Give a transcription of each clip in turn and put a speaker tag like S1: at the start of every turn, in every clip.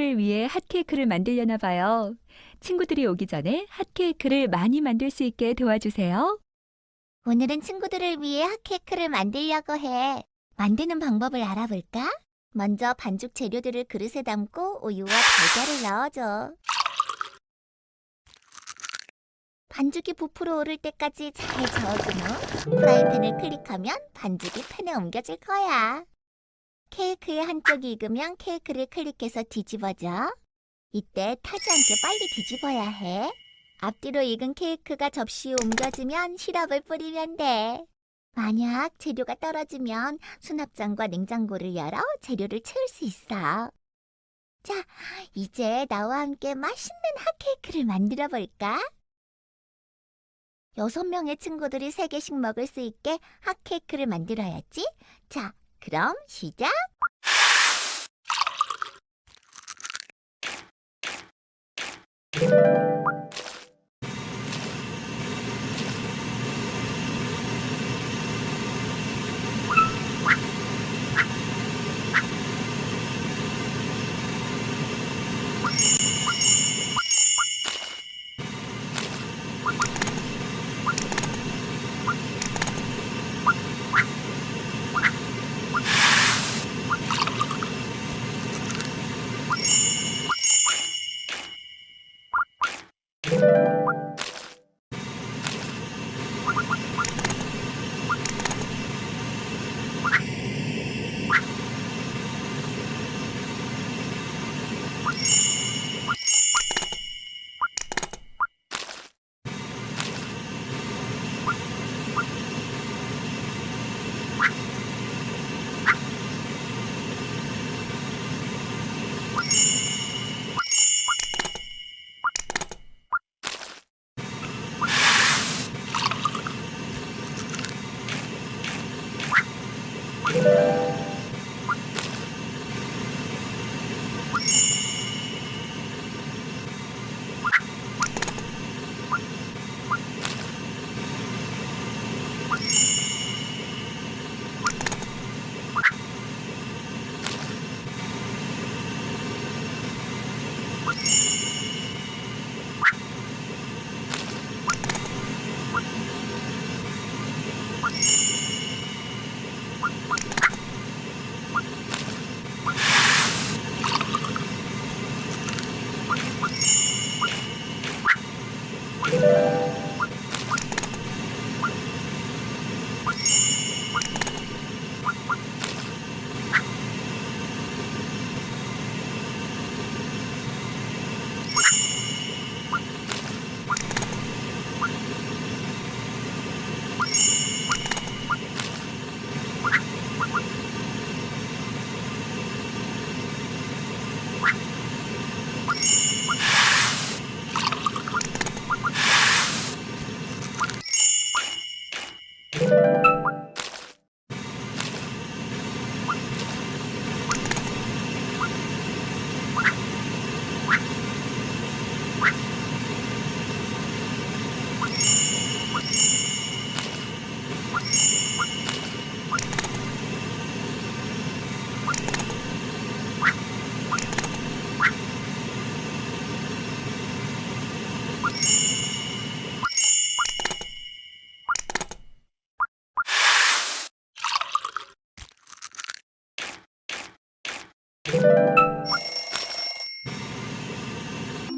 S1: 친구들을 위해 핫케이크를 만들려나 봐요. 친구들이 오기 전에 핫케이크를 많이 만들 수 있게 도와주세요.
S2: 오늘은 친구들을 위해 핫케이크를 만들려고 해. 만드는 방법을 알아볼까? 먼저 반죽 재료들을 그릇에 담고 우유와 달걀을 넣어줘. 반죽이 부풀어 오를 때까지 잘 저어준 후 프라이팬을 클릭하면 반죽이 팬에 옮겨질 거야. 케이크의 한쪽이 익으면 케이크를 클릭해서 뒤집어줘. 이때 타지 않게 빨리 뒤집어야 해. 앞뒤로 익은 케이크가 접시에 옮겨지면 시럽을 뿌리면 돼. 만약 재료가 떨어지면 수납장과 냉장고를 열어 재료를 채울 수 있어. 자, 이제 나와 함께 맛있는 핫케이크를 만들어 볼까? 여섯 명의 친구들이 세 개씩 먹을 수 있게 핫케이크를 만들어야지. 자, 그럼 시작! thank you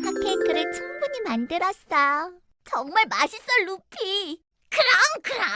S2: 핫케이크를 충분히 만들었어. 정말 맛있어, 루피. 그럼, 그럼.